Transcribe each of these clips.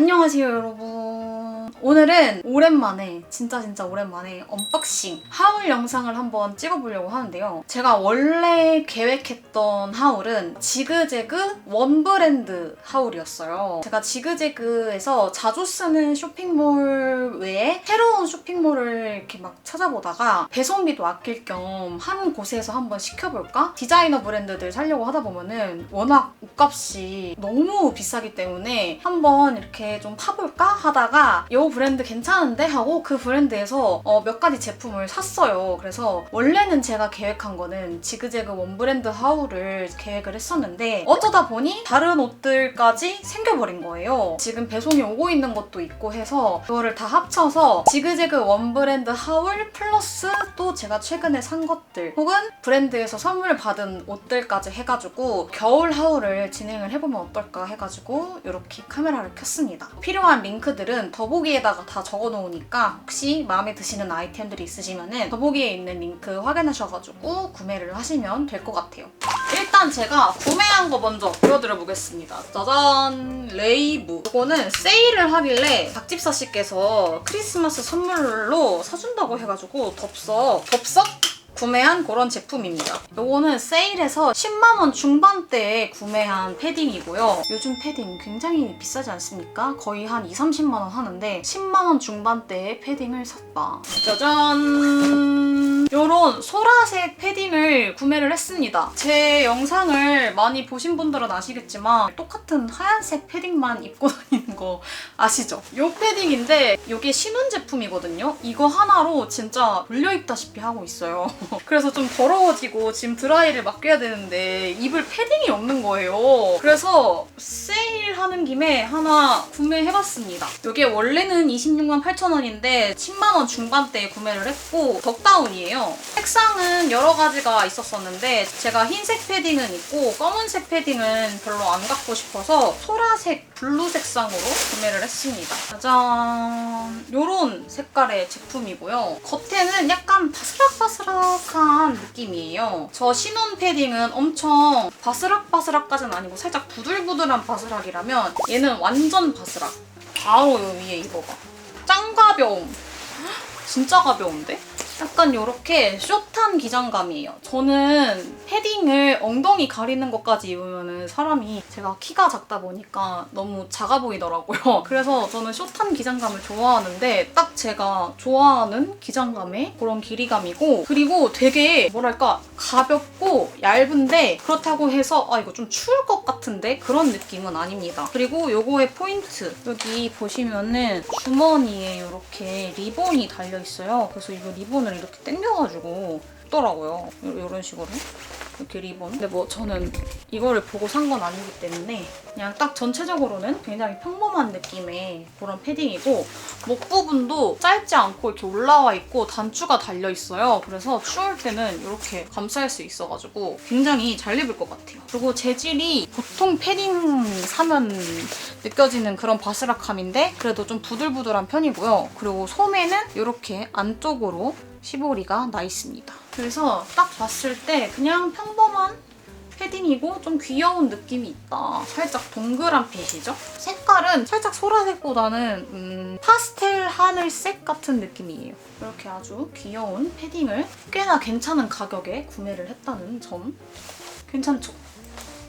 안녕하세요 여러분 오늘은 오랜만에 진짜 진짜 오랜만에 언박싱 하울 영상을 한번 찍어보려고 하는데요. 제가 원래 계획했던 하울은 지그재그 원 브랜드 하울이었어요. 제가 지그재그에서 자주 쓰는 쇼핑몰 외에 새로운 쇼핑몰을 이렇게 막 찾아보다가 배송비도 아낄 겸 한 곳에서 한번 시켜볼까? 디자이너 브랜드들 살려고 하다 보면은 워낙 옷값이 너무 비싸기 때문에 한번 이렇게 좀 파볼까? 하다가 이 브랜드 괜찮은데 하고 그 브랜드에서 어, 몇 가지 제품을 샀어요. 그래서 원래는 제가 계획한 거는 지그재그 원 브랜드 하울을 계획을 했었는데 어쩌다 보니 다른 옷들까지 생겨버린 거예요. 지금 배송이 오고 있는 것도 있고 해서 그거를 다 합쳐서 지그재그 원 브랜드 하울 플러스 또 제가 최근에 산 것들 혹은 브랜드에서 선물 받은 옷들까지 해가지고 겨울 하울을 진행을 해보면 어떨까 해가지고 이렇게 카메라를 켰습니다. 필요한 링크들은 더보기 에다가 다 적어 놓으니까 혹시 마음에 드시는 아이템들이 있으시면은 더보기에 있는 링크 확인하셔가지고 구매를 하시면 될 것 같아요. 일단 제가 구매한 거 먼저 보여드려 보겠습니다. 짜잔! 레이브. 이거는 세일을 하길래 닭집사 씨께서 크리스마스 선물로 사준다고 해가지고 덥석, 덥석? 구매한 그런 제품입니다. 요거는 세일해서 10만원 중반대에 구매한 패딩이고요. 요즘 패딩 굉장히 비싸지 않습니까? 거의 한 2, 30만원 하는데 10만원 중반대의 패딩을 샀다. 짜잔! 요런 소라색 패딩을 구매를 했습니다. 제 영상을 많이 보신 분들은 아시겠지만 똑같은 하얀색 패딩만 입고 다니는 거 아시죠? 요 패딩인데 이게 신혼 제품이거든요. 이거 하나로 진짜 돌려 입다시피 하고 있어요. 그래서 좀 더러워지고 지금 드라이를 맡겨야 되는데 입을 패딩이 없는 거예요. 그래서 세일하는 김에 하나 구매해봤습니다. 이게 원래는 26만 8천 원인데 10만 원 중반대에 구매를 했고 덕다운이에요. 색상은 여러 가지가 있었었는데 제가 흰색 패딩은 있고 검은색 패딩은 별로 안 갖고 싶어서 소라색 블루 색상으로 구매를 했습니다. 짜잔! 요런 색깔의 제품이고요. 겉에는 약간 바스락바스락한 느낌이에요. 저 신혼 패딩은 엄청 바스락바스락까지는 아니고 살짝 부들부들한 바스락이라면 얘는 완전 바스락. 바로 요 위에 입어봐. 짱 가벼움. 헉, 진짜 가벼운데? 약간 이렇게 숏한 기장감이에요. 저는 패딩을 엉덩이 가리는 것까지 입으면 사람이 제가 키가 작다 보니까 너무 작아 보이더라고요. 그래서 저는 숏한 기장감을 좋아하는데 딱 제가 좋아하는 기장감의 그런 길이감이고 그리고 되게 뭐랄까 가볍고 얇은데 그렇다고 해서 아 이거 좀 추울 것 같은데 그런 느낌은 아닙니다. 그리고 요거의 포인트 여기 보시면은 주머니에 이렇게 리본이 달려 있어요. 그래서 이거 리본을 이렇게 당겨가지고 있더라고요. 이런 식으로. 이렇게 리본. 근데 뭐 저는 이거를 보고 산 건 아니기 때문에 그냥 딱 전체적으로는 굉장히 평범한 느낌의 그런 패딩이고 목 부분도 짧지 않고 이렇게 올라와 있고 단추가 달려 있어요. 그래서 추울 때는 이렇게 감쌀 수 있어가지고 굉장히 잘 입을 것 같아요. 그리고 재질이 보통 패딩 사면 느껴지는 그런 바스락함인데 그래도 좀 부들부들한 편이고요. 그리고 소매는 이렇게 안쪽으로 시보리가 나 있습니다. 그래서 딱 봤을 때 그냥 평범한 패딩이고 좀 귀여운 느낌이 있다. 살짝 동그란 핏이죠? 색깔은 살짝 소라색보다는 음, 파스텔 하늘색 같은 느낌이에요. 이렇게 아주 귀여운 패딩을 꽤나 괜찮은 가격에 구매를 했다는 점 괜찮죠?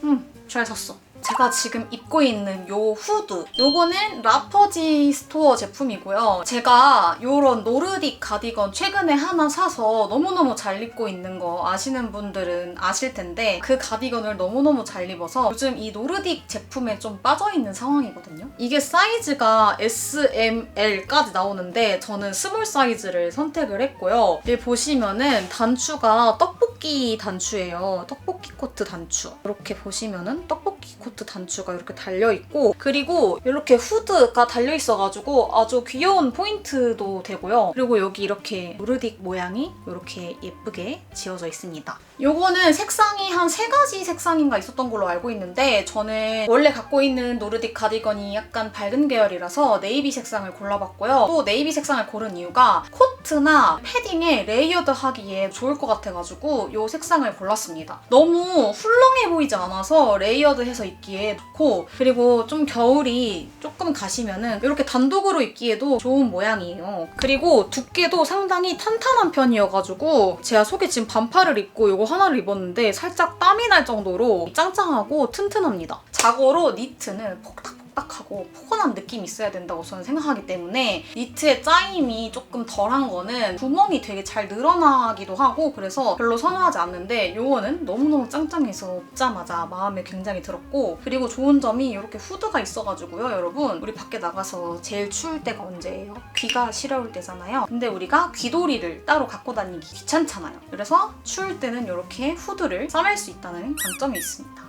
음, 잘 샀어. 제가 지금 입고 있는 요 후드. 요거는 라퍼지 스토어 제품이고요. 제가 요런 노르딕 가디건 최근에 하나 사서 너무너무 잘 입고 있는 거 아시는 분들은 아실 텐데 그 가디건을 너무너무 잘 입어서 요즘 이 노르딕 제품에 좀 빠져있는 상황이거든요. 이게 사이즈가 S, M, L까지 나오는데 저는 스몰 사이즈를 선택을 했고요. 여기 보시면은 단추가 떡볶이 단추예요. 떡볶이 코트 단추. 이렇게 보시면은 떡볶이 코트 단추가 이렇게 달려있고 그리고 이렇게 후드가 달려있어가지고 아주 귀여운 포인트도 되고요. 그리고 여기 이렇게 노르딕 모양이 이렇게 예쁘게 지어져 있습니다. 요거는 색상이 한 세 가지 색상인가 있었던 걸로 알고 있는데 저는 원래 갖고 있는 노르딕 가디건이 약간 밝은 계열이라서 네이비 색상을 골라봤고요. 또 네이비 색상을 고른 이유가 코트나 패딩에 레이어드 하기에 좋을 것 같아가지고 이 색상을 골랐습니다. 너무 훌렁해 보이지 않아서 레이어드해서 입기 에 좋고 그리고 좀 겨울이 조금 가시면은 이렇게 단독으로 입기에도 좋은 모양이에요. 그리고 두께도 상당히 탄탄한 편이어가지고 제가 속에 지금 반팔을 입고 이거 하나를 입었는데 살짝 땀이 날 정도로 짱짱하고 튼튼합니다. 자고로 니트는 폭 닥폭닥하고 포근한 느낌이 있어야 된다고 저는 생각하기 때문에 니트의 짜임이 조금 덜한 거는 구멍이 되게 잘 늘어나기도 하고 그래서 별로 선호하지 않는데 요거는 너무너무 짱짱해서 입자마자 마음에 굉장히 들었고 그리고 좋은 점이 이렇게 후드가 있어가지고요 여러분 우리 밖에 나가서 제일 추울 때가 언제예요? 귀가 시려울 때잖아요 근데 우리가 귀돌이를 따로 갖고 다니기 귀찮잖아요 그래서 추울 때는 이렇게 후드를 싸맬 수 있다는 장점이 있습니다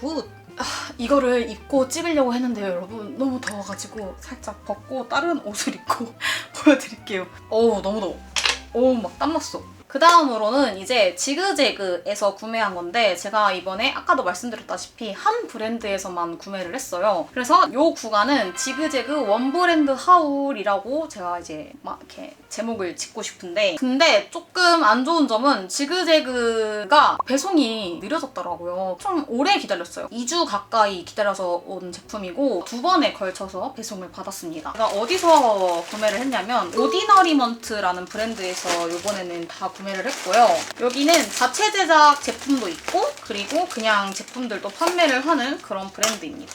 굿! 아, 이거를 입고 찍으려고 했는데요, 여러분. 너무 더워가지고 살짝 벗고 다른 옷을 입고 보여드릴게요. 어우, 너무 더워. 어우, 막 땀났어. 그 다음으로는 이제 지그재그에서 구매한 건데 제가 이번에 아까도 말씀드렸다시피 한 브랜드에서만 구매를 했어요. 그래서 이 구간은 지그재그 원브랜드 하울이라고 제가 이제 막 이렇게 제목을 짓고 싶은데 근데 조금 안 좋은 점은 지그재그가 배송이 느려졌더라고요. 좀 오래 기다렸어요. 2주 가까이 기다려서 온 제품이고 두 번에 걸쳐서 배송을 받았습니다. 제가 어디서 구매를 했냐면 오디너리먼트라는 브랜드에서 이번에는 다 구매를 했고요. 여기는 자체 제작 제품도 있고 그리고 그냥 제품들도 판매를 하는 그런 브랜드입니다.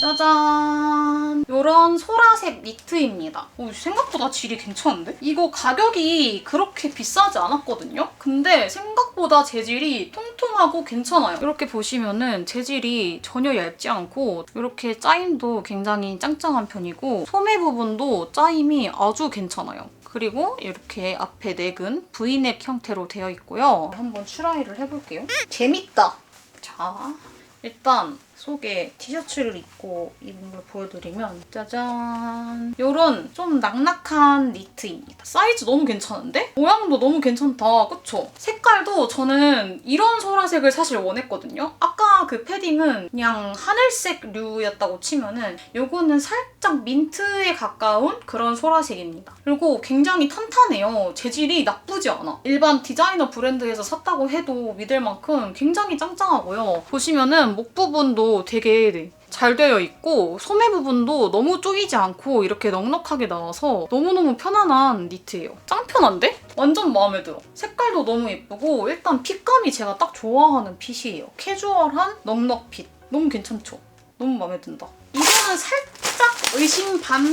짜잔! 요런 소라색 니트입니다. 오, 생각보다 질이 괜찮은데? 이거 가격이 그렇게 비싸지 않았거든요? 근데 생각보다 재질이 통통하고 괜찮아요. 이렇게 보시면은 재질이 전혀 얇지 않고 이렇게 짜임도 굉장히 짱짱한 편이고 소매 부분도 짜임이 아주 괜찮아요. 그리고 이렇게 앞에 넥은 V넥 형태로 되어 있고요. 한번 추라이를 해볼게요. 재밌다! 자, 일단 속에 티셔츠를 입고 입은 걸 보여드리면 짜잔 요런 좀 낙낙한 니트입니다. 사이즈 너무 괜찮은데? 모양도 너무 괜찮다. 그쵸? 색깔도 저는 이런 소라색을 사실 원했거든요. 아까 그 패딩은 그냥 하늘색 류였다고 치면은 요거는 살짝 민트에 가까운 그런 소라색입니다. 그리고 굉장히 탄탄해요. 재질이 나쁘지 않아. 일반 디자이너 브랜드에서 샀다고 해도 믿을 만큼 굉장히 짱짱하고요. 보시면은 목 부분도 되게 잘 되어 있고 소매 부분도 너무 쪼이지 않고 이렇게 넉넉하게 나와서 너무너무 편안한 니트예요. 짱 편한데? 완전 마음에 들어. 색깔도 너무 예쁘고 일단 핏감이 제가 딱 좋아하는 핏이에요. 캐주얼한 넉넉 핏. 너무 괜찮죠? 너무 마음에 든다. 이거 는 살짝 의심 반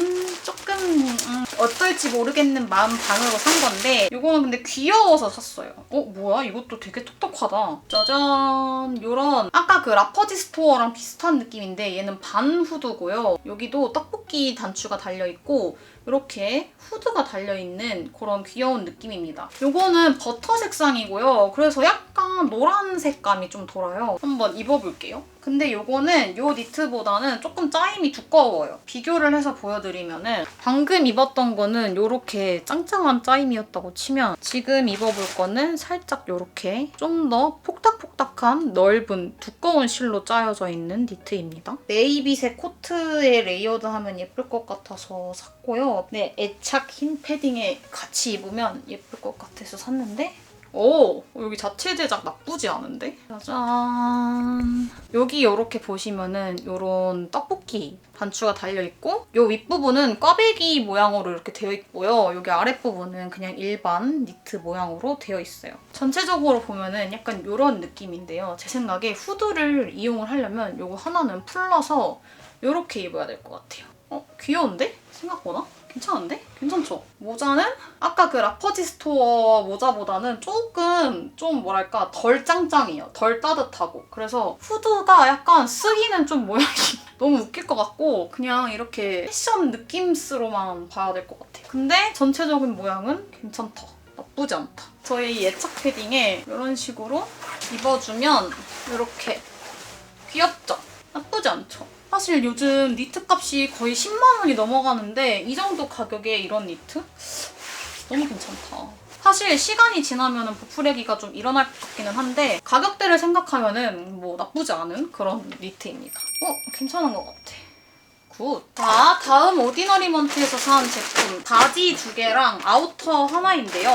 조금 음, 어떨지 모르겠는 마음 반으로 산 건데 이거는 근데 귀여워서 샀어요. 어 뭐야 이것도 되게 톡톡하다. 짜잔 요런 아까 그 라퍼지 스토어랑 비슷한 느낌인데 얘는 반 후드고요. 여기도 떡볶이 단추가 달려있고 이렇게 후드가 달려있는 그런 귀여운 느낌입니다. 요거는 버터 색상이고요. 그래서 약간 노란 색감이 좀 돌아요. 한번 입어볼게요. 근데 요거는 요 니트보다는 조금 짜임이 두꺼워요. 비교를 해서 보여드리면은 방금 입었던 거는 요렇게 짱짱한 짜임이었다고 치면 지금 입어볼 거는 살짝 요렇게 좀 더 폭닥폭닥한 넓은 두꺼운 실로 짜여져 있는 니트입니다. 네이비색 코트에 레이어드하면 예쁠 것 같아서 샀고요. 네, 애착 흰 패딩에 같이 입으면 예쁠 것 같아서 샀는데 오 여기 자체 제작 나쁘지 않은데? 짜잔 여기 이렇게 보시면은 이런 떡볶이 반추가 달려있고 요 윗부분은 꽈배기 모양으로 이렇게 되어 있고요 여기 아랫부분은 그냥 일반 니트 모양으로 되어 있어요 전체적으로 보면은 약간 이런 느낌인데요 제 생각에 후드를 이용을 하려면 요거 하나는 풀러서 이렇게 입어야 될 것 같아요 어? 귀여운데? 생각보다? 괜찮은데? 괜찮죠? 모자는 아까 그 라퍼지 스토어 모자보다는 조금 좀 뭐랄까 덜 짱짱해요. 덜 따뜻하고. 그래서 후드가 약간 쓰기는 좀 모양이 너무 웃길 것 같고 그냥 이렇게 패션 느낌스로만 봐야 될 것 같아요. 근데 전체적인 모양은 괜찮다. 나쁘지 않다. 저희 예착 패딩에 이런 식으로 입어주면 이렇게 귀엽죠? 나쁘지 않죠? 사실 요즘 니트 값이 거의 10만 원이 넘어가는데 이 정도 가격에 이런 니트? 너무 괜찮다. 사실 시간이 지나면 부풀레기가 좀 일어날 것 같기는 한데 가격대를 생각하면 은 뭐 나쁘지 않은 그런 니트입니다. 어? 괜찮은 것 같아. 굿. 자, 다음 오디너리먼트에서 산 제품 바지 두 개랑 아우터 하나인데요.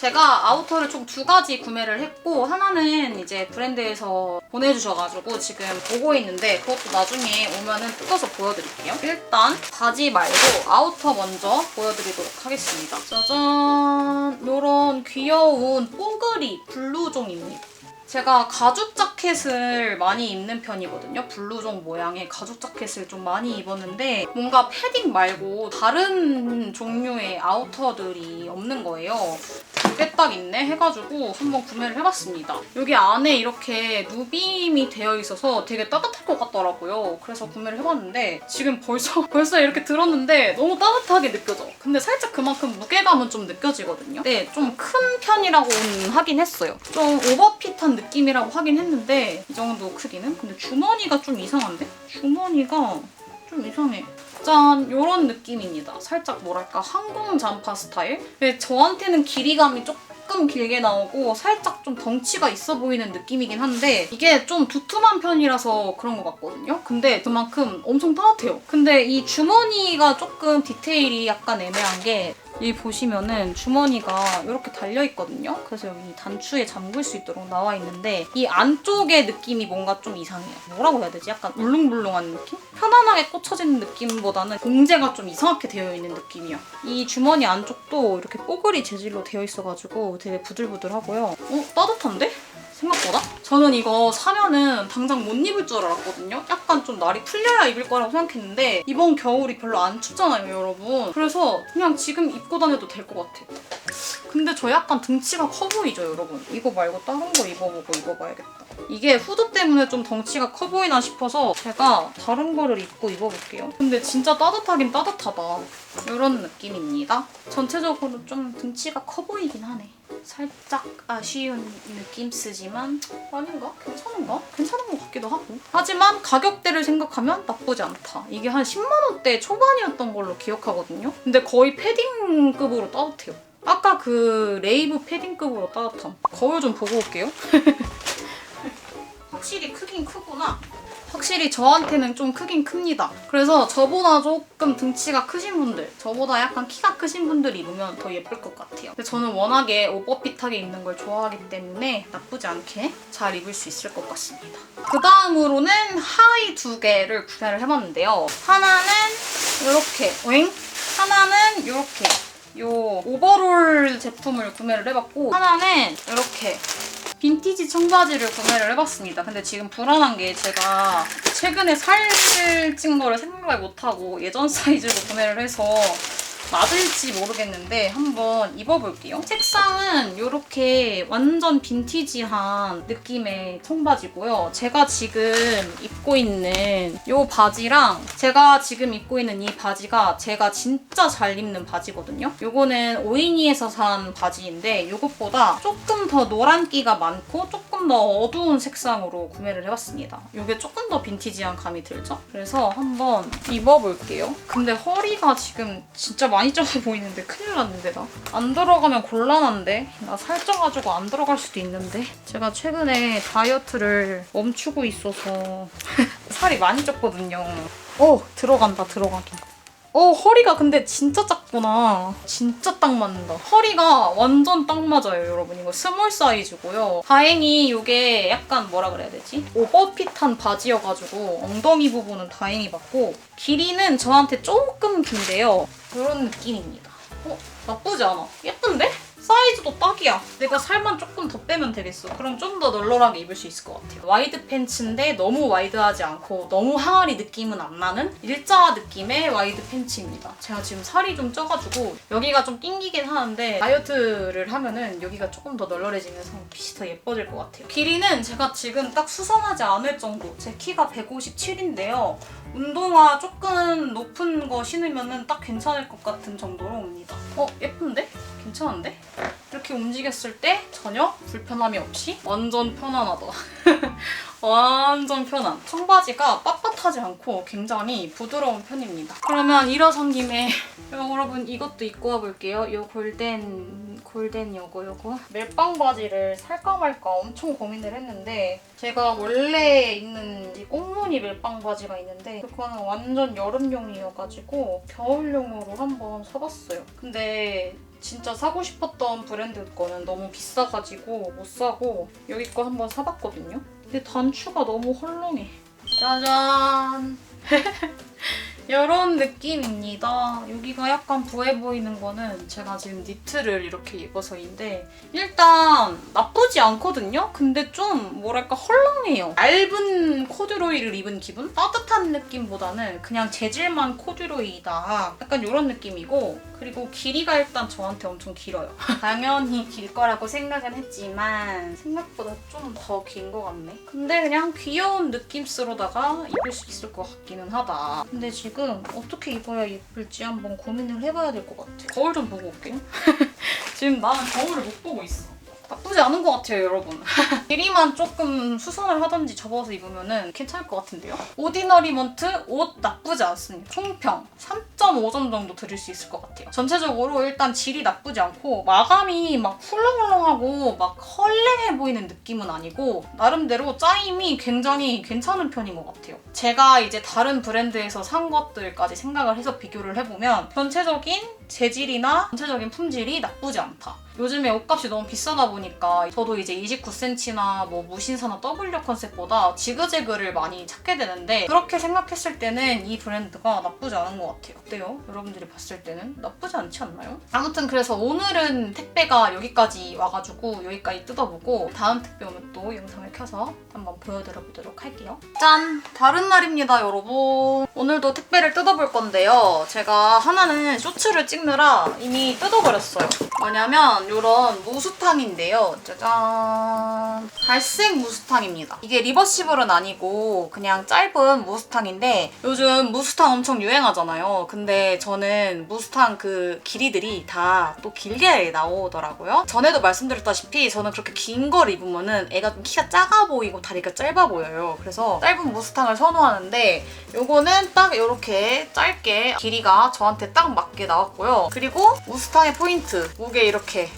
제가 아우터를 총 두 가지 구매를 했고 하나는 이제 브랜드에서 보내주셔가지고 지금 보고 있는데 그것도 나중에 오면은 뜯어서 보여드릴게요. 일단 바지 말고 아우터 먼저 보여드리도록 하겠습니다. 짜잔! 요런 귀여운 뽀글이 블루종입니다. 제가 가죽 자켓을 많이 입는 편이거든요. 블루종 모양의 가죽 자켓을 좀 많이 입었는데 뭔가 패딩 말고 다른 종류의 아우터들이 없는 거예요. 두개딱 있네 해가지고 한번 구매를 해봤습니다. 여기 안에 이렇게 누빔이 되어 있어서 되게 따뜻할 것 같더라고요. 그래서 구매를 해봤는데 지금 벌써 벌써 이렇게 들었는데 너무 따뜻하게 느껴져. 근데 살짝 그만큼 무게감은 좀 느껴지거든요. 네, 좀 큰 편이라고는 하긴 했어요. 좀 오버핏한 느낌 이라고 하긴 했는데 이 정도 크기는? 근데 주머니가 좀 이상한데? 주머니가 좀 이상해. 짠! 요런 느낌입니다. 살짝 뭐랄까 항공 잠파 스타일? 저한테는 길이감이 조금 길게 나오고 살짝 좀 덩치가 있어 보이는 느낌이긴 한데 이게 좀 두툼한 편이라서 그런 것 같거든요. 근데 그만큼 엄청 따뜻해요. 근데 이 주머니가 조금 디테일이 약간 애매한 게 여기 보시면은 주머니가 이렇게 달려 있거든요. 그래서 여기 단추에 잠글 수 있도록 나와 있는데 이 안쪽의 느낌이 뭔가 좀 이상해요. 뭐라고 해야 되지? 약간 울릉불릉한 느낌? 편안하게 꽂혀지는 느낌보다 는 봉제가 좀 이상하게 되어 있는 느낌이야. 이 주머니 안쪽도 이렇게 뽀글이 재질로 되어 있어가지고 되게 부들부들하고요. 어? 따뜻한데? 생각보다? 저는 이거 사면은 당장 못 입을 줄 알았거든요. 약간 좀 날이 풀려야 입을 거라고 생각했는데 이번 겨울이 별로 안 춥잖아요, 여러분. 그래서 그냥 지금 입고 다녀도 될 것 같아요. 근데 저 약간 등치가 커 보이죠, 여러분? 이거 말고 다른 거 입어보고 입어봐야겠다. 이게 후드 때문에 좀 덩치가 커 보이나 싶어서 제가 다른 거를 입고 입어볼게요. 근데 진짜 따뜻하긴 따뜻하다. 이런 느낌입니다. 전체적으로 좀 등치가 커 보이긴 하네. 살짝 아쉬운 느낌 쓰지만 아닌가? 괜찮은가? 괜찮은 것 같기도 하고 하지만 가격대를 생각하면 나쁘지 않다 이게 한 10만 원대 초반이었던 걸로 기억하거든요 근데 거의 패딩급으로 따뜻해요 아까 그 레이브 패딩급으로 따뜻함 거울 좀 보고 올게요 확실히 크긴 크구나 확실히 저한테는 좀 크긴 큽니다. 그래서 저보다 조금 등치가 크신 분들, 저보다 약간 키가 크신 분들 입으면 더 예쁠 것 같아요. 근데 저는 워낙에 오버핏하게 입는 걸 좋아하기 때문에 나쁘지 않게 잘 입을 수 있을 것 같습니다. 그 다음으로는 하의 두 개를 구매를 해봤는데요. 하나는 이렇게, 오잉? 하나는 이렇게 요 오버롤 제품을 구매를 해봤고 하나는 이렇게 빈티지 청바지를 구매를 해봤습니다. 근데 지금 불안한 게 제가 최근에 살을 찐 거를 생각을 못하고 예전 사이즈로 구매를 해서 맞을지 모르겠는데 한번 입어볼게요. 색상은 이렇게 완전 빈티지한 느낌의 청바지고요. 제가 지금 입고 있는 이 바지랑 제가 지금 입고 있는 이 바지가 제가 진짜 잘 입는 바지거든요. 이거는 오이니에서 산 바지인데 이것보다 조금 더 노란기가 많고 조금 더 어두운 색상으로 구매를 해봤습니다. 이게 조금 더 빈티지한 감이 들죠? 그래서 한번 입어볼게요. 근데 허리가 지금 진짜 많이 쪄 보이는데 큰일 났는데 나. 안 들어가면 곤란한데? 나 살쪄가지고 안 들어갈 수도 있는데? 제가 최근에 다이어트를 멈추고 있어서 살이 많이 쪘거든요. 어 들어간다 들어가긴. 어 허리가 근데 진짜 작구나. 진짜 딱 맞는다. 허리가 완전 딱 맞아요 여러분. 이거 스몰 사이즈고요. 다행히 이게 약간 뭐라 그래야 되지? 오버핏한 바지여가지고 엉덩이 부분은 다행히 맞고 길이는 저한테 조금 긴데요. 이런 느낌입니다. 어 나쁘지 않아. 예쁜데? 사이즈도 딱이야. 내가 살만 조금 더 빼면 되겠어. 그럼 좀 더 널널하게 입을 수 있을 것 같아요. 와이드 팬츠인데 너무 와이드하지 않고 너무 항아리 느낌은 안 나는 일자 느낌의 와이드 팬츠입니다. 제가 지금 살이 좀 쪄가지고 여기가 좀 낑기긴 하는데 다이어트를 하면은 여기가 조금 더 널널해지면서 핏이 더 예뻐질 것 같아요. 길이는 제가 지금 딱 수선하지 않을 정도. 제 키가 157인데요. 운동화 조금 높은 거 신으면은 딱 괜찮을 것 같은 정도로 옵니다. 어 예쁜데? 괜찮은데? 이렇게 움직였을 때 전혀 불편함이 없이 완전 편안하다. 완전 편한. 청바지가 빳빳하지 않고 굉장히 부드러운 편입니다. 그러면 일어선 김에 여러분 이것도 입고 와볼게요. 요 골덴 골덴 요거 요거 멜빵 바지를 살까 말까 엄청 고민을 했는데 제가 원래 입는 이 꽁무니 멜빵 바지가 있는데 그거는 완전 여름용이어가지고 겨울용으로 한번 사봤어요. 근데 진짜 사고 싶었던 브랜드 거는 너무 비싸가지고 못 사고 여기 거 한번 사봤거든요. 근데 단추가 너무 헐렁해. 짜잔! 이런 느낌입니다. 여기가 약간 부해 보이는 거는 제가 지금 니트를 이렇게 입어서인데 일단 나쁘지 않거든요? 근데 좀 뭐랄까 헐렁해요. 얇은 코듀로이를 입은 기분? 따뜻한 느낌보다는 그냥 재질만 코듀로이다. 약간 이런 느낌이고 그리고 길이가 일단 저한테 엄청 길어요. 당연히 길 거라고 생각은 했지만 생각보다 좀 더 긴 것 같네. 근데 그냥 귀여운 느낌스로다가 입을 수 있을 것 같기는 하다. 근데 지금 어떻게 입어야 예쁠지 한번 고민을 해봐야 될 것 같아. 거울 좀 보고 올게요. 지금 나는 거울을 못 보고 있어. 나쁘지 않은 것 같아요, 여러분. 길이만 조금 수선을 하던지 접어서 입으면 괜찮을 것 같은데요? 오디너리먼트 옷 나쁘지 않습니다. 총평 3.5점 정도 드릴 수 있을 것 같아요. 전체적으로 일단 질이 나쁘지 않고 마감이 막 훌렁훌렁하고 막 헐랭해 보이는 느낌은 아니고 나름대로 짜임이 굉장히 괜찮은 편인 것 같아요. 제가 이제 다른 브랜드에서 산 것들까지 생각을 해서 비교를 해보면 전체적인 재질이나 전체적인 품질이 나쁘지 않다. 요즘에 옷값이 너무 비싸다 보니까 저도 이제 29cm나 뭐 무신사나 W 컨셉보다 지그재그를 많이 찾게 되는데 그렇게 생각했을 때는 이 브랜드가 나쁘지 않은 것 같아요. 어때요? 여러분들이 봤을 때는 나쁘지 않지 않나요? 아무튼 그래서 오늘은 택배가 여기까지 와가지고 여기까지 뜯어보고 다음 택배 오면 또 영상을 켜서 한번 보여드려 보도록 할게요. 짠! 다른 날입니다, 여러분. 오늘도 택배를 뜯어볼 건데요. 제가 하나는 쇼츠를 찍느라 이미 뜯어버렸어요. 뭐냐면 이런 무스탕인데요. 짜잔. 갈색 무스탕입니다. 이게 리버시블은 아니고 그냥 짧은 무스탕인데 요즘 무스탕 엄청 유행하잖아요. 근데 저는 무스탕 그 길이들이 다 또 길게 나오더라고요. 전에도 말씀드렸다시피 저는 그렇게 긴 걸 입으면은 애가 좀 키가 작아 보이고 다리가 짧아 보여요. 그래서 짧은 무스탕을 선호하는데 요거는 딱 이렇게 짧게 길이가 저한테 딱 맞게 나왔고요. 그리고 무스탕의 포인트 목에 이렇게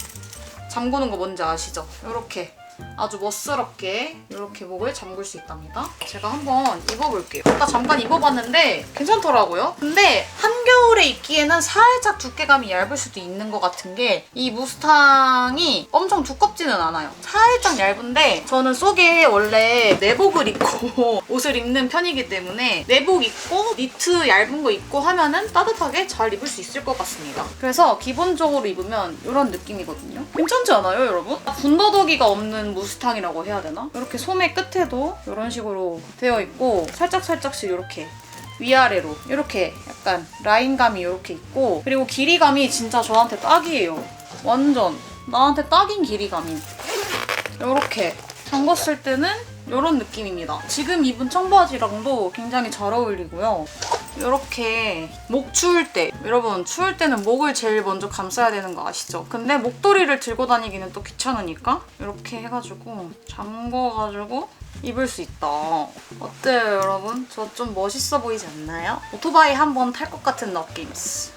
잠그는 거 뭔지 아시죠? 이렇게 아주 멋스럽게 이렇게 목을 잠글 수 있답니다. 제가 한번 입어볼게요. 아까 잠깐 입어봤는데 괜찮더라고요. 근데 한겨울에 입기에는 살짝 두께감이 얇을 수도 있는 것 같은 게 이 무스탕이 엄청 두껍지는 않아요. 살짝 얇은데 저는 속에 원래 내복을 입고 옷을 입는 편이기 때문에 내복 입고 니트 얇은 거 입고 하면은 따뜻하게 잘 입을 수 있을 것 같습니다. 그래서 기본적으로 입으면 이런 느낌이거든요. 괜찮지 않아요, 여러분? 군더더기가 없는 무스탕이라고 해야 되나? 이렇게 소매 끝에도 이런 식으로 되어 있고 살짝살짝씩 이렇게 위아래로 이렇게 약간 라인감이 이렇게 있고 그리고 길이감이 진짜 저한테 딱이에요. 완전 나한테 딱인 길이감이. 이렇게 잠궜을 때는 이런 느낌입니다. 지금 입은 청바지랑도 굉장히 잘 어울리고요. 이렇게 목 추울 때 여러분 추울 때는 목을 제일 먼저 감싸야 되는 거 아시죠? 근데 목도리를 들고 다니기는 또 귀찮으니까 이렇게 해가지고 잠궈가지고 입을 수 있다. 어때요 여러분? 저 좀 멋있어 보이지 않나요? 오토바이 한번 탈 것 같은 느낌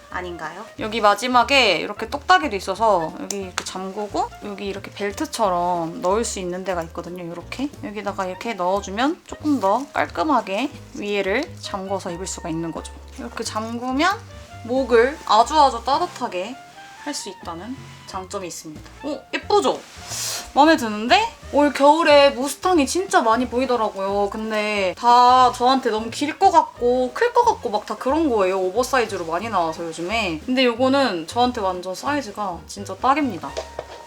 아닌가요? 여기 마지막에 이렇게 똑딱이도 있어서 여기 이렇게 잠그고 여기 이렇게 벨트처럼 넣을 수 있는 데가 있거든요. 이렇게 여기다가 이렇게 넣어주면 조금 더 깔끔하게 위에를 잠궈서 입을 수가 있는 거죠. 이렇게 잠그면 목을 아주 아주 따뜻하게 할 수 있다는 장점이 있습니다. 오 예쁘죠? 마음에 드는데 올 겨울에 무스탕이 진짜 많이 보이더라고요. 근데 다 저한테 너무 길 것 같고 클 것 같고 막 다 그런 거예요. 오버사이즈로 많이 나와서 요즘에. 근데 요거는 저한테 완전 사이즈가 진짜 딱입니다.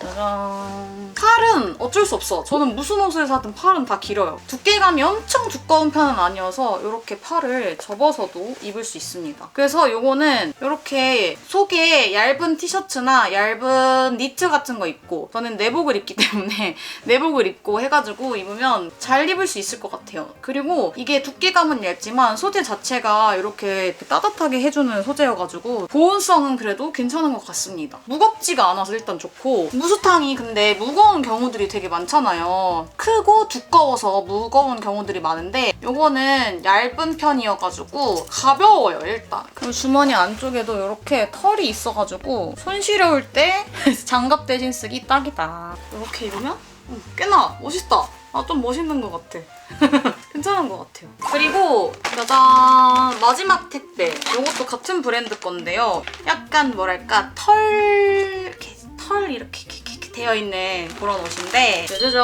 짜잔. 팔은 어쩔 수 없어. 저는 무슨 옷을 사든 팔은 다 길어요. 두께감이 엄청 두꺼운 편은 아니어서 이렇게 팔을 접어서도 입을 수 있습니다. 그래서 요거는 이렇게 속에 얇은 티셔츠나 얇은 니트 같은 거 입고 저는 내복을 입기 때문에 내복을 입고 해가지고 입으면 잘 입을 수 있을 것 같아요. 그리고 이게 두께감은 얇지만 소재 자체가 이렇게 따뜻하게 해주는 소재여가지고 보온성은 그래도 괜찮은 것 같습니다. 무겁지가 않아서 일단 좋고 수수탕이 근데 무거운 경우들이 되게 많잖아요. 크고 두꺼워서 무거운 경우들이 많은데 요거는 얇은 편이어가지고 가벼워요 일단. 그리고 주머니 안쪽에도 이렇게 털이 있어가지고 손 시려울 때 장갑 대신 쓰기 딱이다. 이렇게 입으면 음, 꽤나 멋있다. 아 좀 멋있는 것 같아. 괜찮은 것 같아요. 그리고 짜잔 마지막 택배. 이것도 같은 브랜드 건데요. 약간 뭐랄까 털 이렇게 털 이렇게 되어 있는 그런 옷인데 짜자잔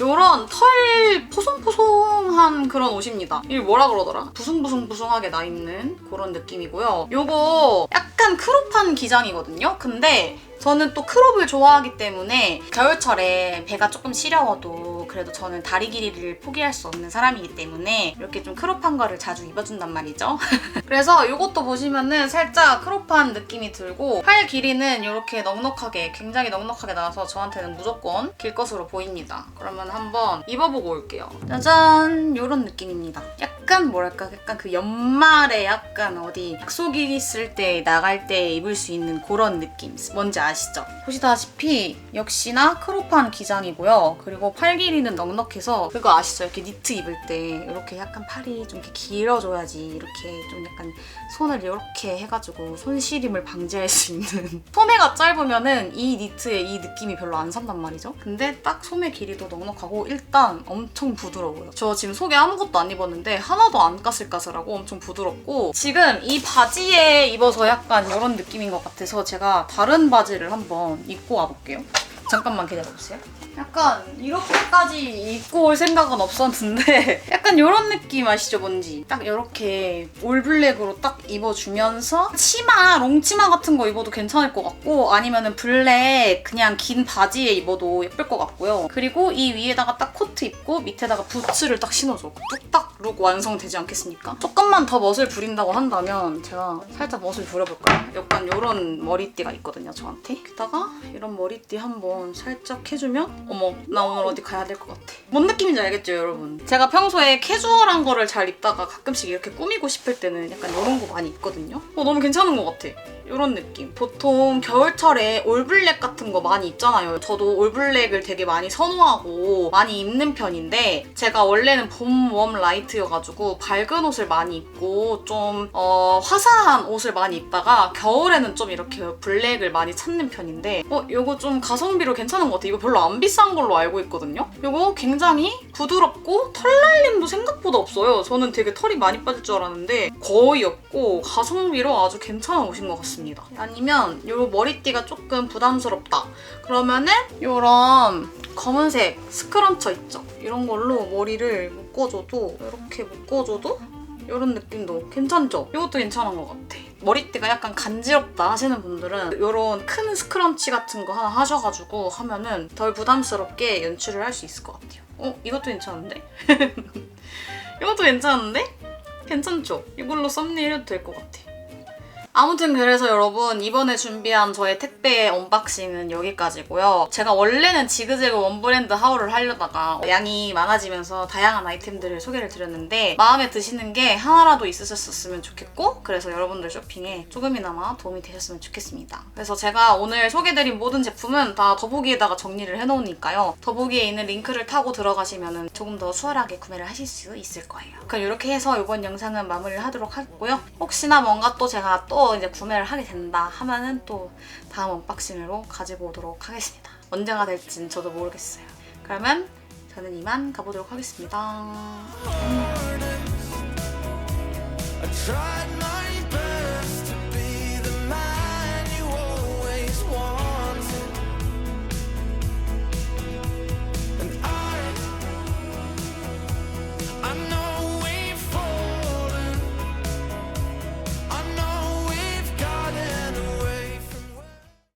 요런 털 포송포송한 그런 옷입니다. 이게 뭐라 그러더라? 부숭부숭부숭하게 나 있는 그런 느낌이고요. 요거 약간 크롭한 기장이거든요. 근데 저는 또 크롭을 좋아하기 때문에 겨울철에 배가 조금 시려워도 그래도 저는 다리 길이를 포기할 수 없는 사람이기 때문에 이렇게 좀 크롭한 거를 자주 입어준단 말이죠. 그래서 이것도 보시면은 살짝 크롭한 느낌이 들고 팔 길이는 이렇게 넉넉하게 굉장히 넉넉하게 나와서 저한테는 무조건 길 것으로 보입니다. 그러면 한번 입어보고 올게요. 짜잔 이런 느낌입니다. 약간 뭐랄까 약간 그 연말에 약간 어디 약속이 있을 때 나갈 때 입을 수 있는 그런 느낌 뭔지 아시죠? 보시다시피 역시나 크롭한 기장이고요. 그리고 팔 길이 는 넉넉해서 그거 아시죠? 이렇게 니트 입을 때 이렇게 약간 팔이 좀 이렇게 길어져야지 이렇게 좀 약간 손을 이렇게 해가지고 손시림을 방지할 수 있는 소매가 짧으면은 이 니트의 이 느낌이 별로 안 산단 말이죠. 근데 딱 소매 길이도 넉넉하고 일단 엄청 부드러워요. 저 지금 속에 아무것도 안 입었는데 하나도 안 까슬까슬하고 엄청 부드럽고 지금 이 바지에 입어서 약간 이런 느낌인 것 같아서 제가 다른 바지를 한번 입고 와볼게요. 잠깐만 기다려보세요. 약간 이렇게까지 입고 올 생각은 없었는데 약간 이런 느낌 아시죠 뭔지 딱 이렇게 올블랙으로 딱 입어주면서 치마 롱치마 같은 거 입어도 괜찮을 것 같고 아니면은 블랙 그냥 긴 바지에 입어도 예쁠 것 같고요 그리고 이 위에다가 딱 코트 입고 밑에다가 부츠를 딱 신어줘 뚝딱 룩 완성되지 않겠습니까? 조금만 더 멋을 부린다고 한다면 제가 살짝 멋을 부려볼까요? 약간 이런 머리띠가 있거든요 저한테 게다가 이런 머리띠 한번 살짝 해주면? 어머 나 오늘 어디 가야 될 것 같아. 뭔 느낌인지 알겠죠 여러분? 제가 평소에 캐주얼한 거를 잘 입다가 가끔씩 이렇게 꾸미고 싶을 때는 약간 이런 거 많이 입거든요? 어 너무 괜찮은 것 같아 이런 느낌. 보통 겨울철에 올블랙 같은 거 많이 입잖아요. 저도 올블랙을 되게 많이 선호하고 많이 입는 편인데 제가 원래는 봄, 웜, 라이트여가지고 밝은 옷을 많이 입고 좀 어, 화사한 옷을 많이 입다가 겨울에는 좀 이렇게 블랙을 많이 찾는 편인데 어 이거 좀 가성비로 괜찮은 것 같아요. 이거 별로 안 비싼 걸로 알고 있거든요. 이거 굉장히 부드럽고 털 날림도 생각보다 없어요. 저는 되게 털이 많이 빠질 줄 알았는데 거의 없고 가성비로 아주 괜찮은 옷인 것 같습니다. 아니면 이 머리띠가 조금 부담스럽다. 그러면은 이런 검은색 스크런처 있죠? 이런 걸로 머리를 묶어줘도 이렇게 묶어줘도 이런 느낌도 괜찮죠? 이것도 괜찮은 것 같아. 머리띠가 약간 간지럽다 하시는 분들은 이런 큰 스크런치 같은 거 하나 하셔가지고 하면은 덜 부담스럽게 연출을 할 수 있을 것 같아요. 어? 이것도 괜찮은데? 이것도 괜찮은데? 괜찮죠? 이걸로 썸네일 해도 될 것 같아. 아무튼 그래서 여러분 이번에 준비한 저의 택배 언박싱은 여기까지고요. 제가 원래는 지그재그 원브랜드 하울을 하려다가 양이 많아지면서 다양한 아이템들을 소개를 드렸는데 마음에 드시는 게 하나라도 있으셨으면 좋겠고 그래서 여러분들 쇼핑에 조금이나마 도움이 되셨으면 좋겠습니다. 그래서 제가 오늘 소개드린 모든 제품은 다 더보기에다가 정리를 해놓으니까요. 더보기에 있는 링크를 타고 들어가시면 조금 더 수월하게 구매를 하실 수 있을 거예요. 그럼 이렇게 해서 이번 영상은 마무리를 하도록 하고요. 혹시나 뭔가 또 제가 또 이제 구매를 하게 된다 하면은 또 다음 언박싱으로 가지고 오도록 하겠습니다. 언제가 될진 저도 모르겠어요. 그러면 저는 이만 가보도록 하겠습니다.